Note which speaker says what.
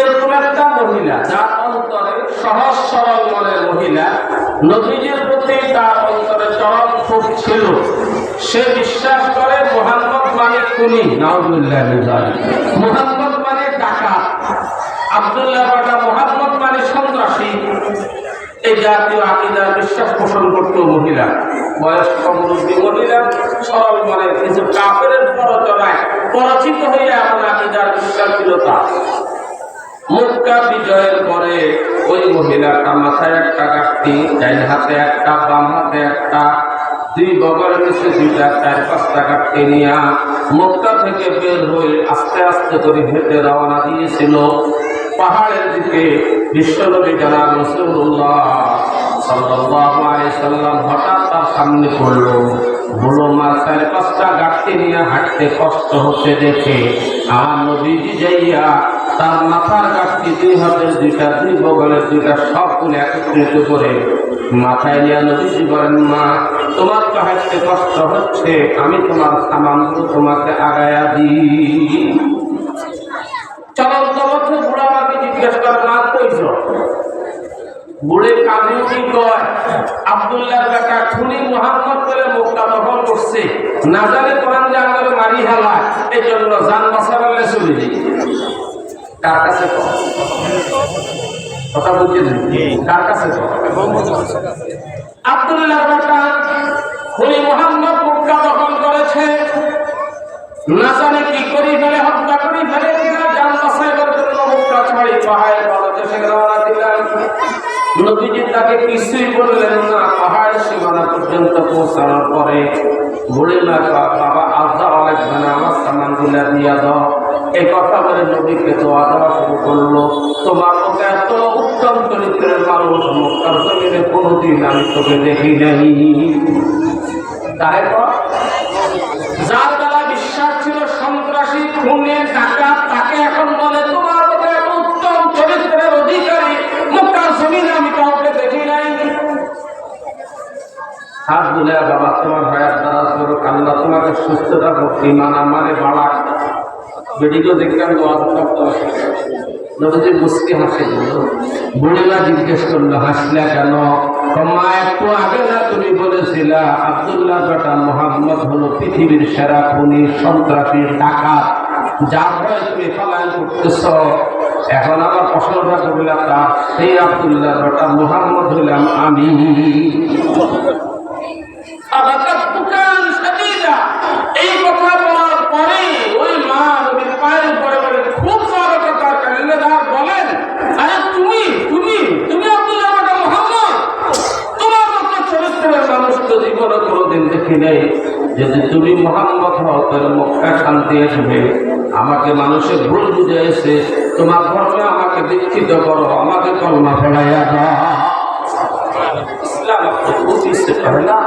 Speaker 1: এরকম একটা মহিলা, যার অন্তরে সহজ সরল মনের মহিলা, নবীজির প্রতি তার অন্তরে চরম ক্ষোভ ছিল। সে বিশ্বাস করে মোহাম্মদ মানে খুনি নাউজুল্লাহ মোহাম্মদ মানে ডাকাত। আব্দুল্লাহ বাটা মোহাম্মদ মানে সন্ত্রাসী। এই জাতীয় আকিদার বিশ্বাস পোষণ করত মহিলা। বয়স্ক মুরব্বী মহিলা, সরল মনে কিছু কাপের প্ররচনায় পরাচিত হইয়া এমন আকিদার বিশ্বাস মুক্কা বিজয়ের পরে ওই মহিলাটা মাথায় একটা কাটতি ডাইন হাতে একটা, বাম হাতে একটা, দুই বগলের নিচে দুইটা, চার পাঁচটা কাটতে নিয়া মুক্কা থেকে বের হয়ে আস্তে আস্তে করে হেঁটে রওনা দিয়েছিল। পাহাড়ের দিকে বিশ্বনবী জানাব রসুল্লাহ হঠাৎ তার সামনে পড়ল। মা চার পাঁচটা নিয়ে হাঁটতে কষ্ট হচ্ছে দেখে। যাইয়া তার মাথার গাছটি দুই হাতের দুইটা, দুই বগলের দুইটা সবগুলো একত্রিত করে মাথায় নিয়ে নবীজি বলেন, মা, তোমার তো কষ্ট হচ্ছে, আমি তোমার সামানগুলো তোমাকে আগায়া দিই। চলন্ত বুড়া মাকে জিজ্ঞেস করে, মা, কইছ? বুড়ে কাঁদি, কি কয়? আব্দুল্লাহ বেটা খুনি মোহাম্মদ করে মুখটা দখল করছে। না জানে যে আমাদের মারি হেলা এই জন্য যান চলে কার কাছে? কথা বুঝে কার কাছে? আব্দুল্লাহ খুনি মোহাম্মদ মুখটা দখল করেছে। না জানে কি করি ফেলে হত্যা করি ফেলে পাহাড়ের বাংলাদেশে রওনা দিলাম নবীজি তাকে কিছুই বললেন না পাহাড় সীমানা পর্যন্ত পৌঁছানোর পরে কয়, বাবা লাগবে না আমার সামান দিয়া দাও। এই কথা বলে নবীকে দোয়া দেওয়া শুরু করল। তোমার ওকে এত উত্তম চরিত্রের মানুষ মক্কার জমিনে কোনোদিন আমি তোকে দেখি নাই। তারপর যার দ্বারা বিশ্বাস ছিল সন্ত্রাসী, খুনে, ডাকাত, তাকে এখন বলে, তোমার মতো এক উত্তম চরিত্রের অধিকারী মুক্তার জমিনে আমি কাউকে দেখি নাই। হাত বলে বাবা তোমার ভাইয়ের দ্বারা আল্লাহ তোমাকে সুস্থতা ভক্তি মানা মানে বাড়া বেডিকে দেখলাম দোয়া করতে নবীজি মুসকি হাসি বুড়িমা জিজ্ঞেস করল, হাসলা কেন? মা একটু আগে না তুমি বলেছিলা, আব্দুল্লাহ বেটা মোহাম্মদ হলো পৃথিবীর সেরা খুনি, সন্ত্রাসী, ডাকাত। যার ভয়ে তুমি পালায়ন করতেছ। এখন আমার প্রশ্নটা করলাম তা, সেই আব্দুল্লাহ বেটা মোহাম্মদ হইলাম আমি আবাকাত বুকান সাদিদা। এই কথা বলার পরে ওই মা নবীর পায়ের উপরে পড়ে খুব জোরে কথা কালিদার বলেন আরে তুমি তুমি তুমি আব্দুল্লাহ বাবা মোহাম্মদ তোমার মতো চরিত্রের জীবনে কোনোদিন দেখি নেই যদি তুমি মোহাম্মদ হও, তাহলে মক্কা শান্তি আসবে। আমাকে মানুষের ভুল বুঝে এসে তোমার ধর্মে আমাকে দীক্ষিত করো, আমাকে কর্মা ফেলাইয়া দাও। ইসলাম না।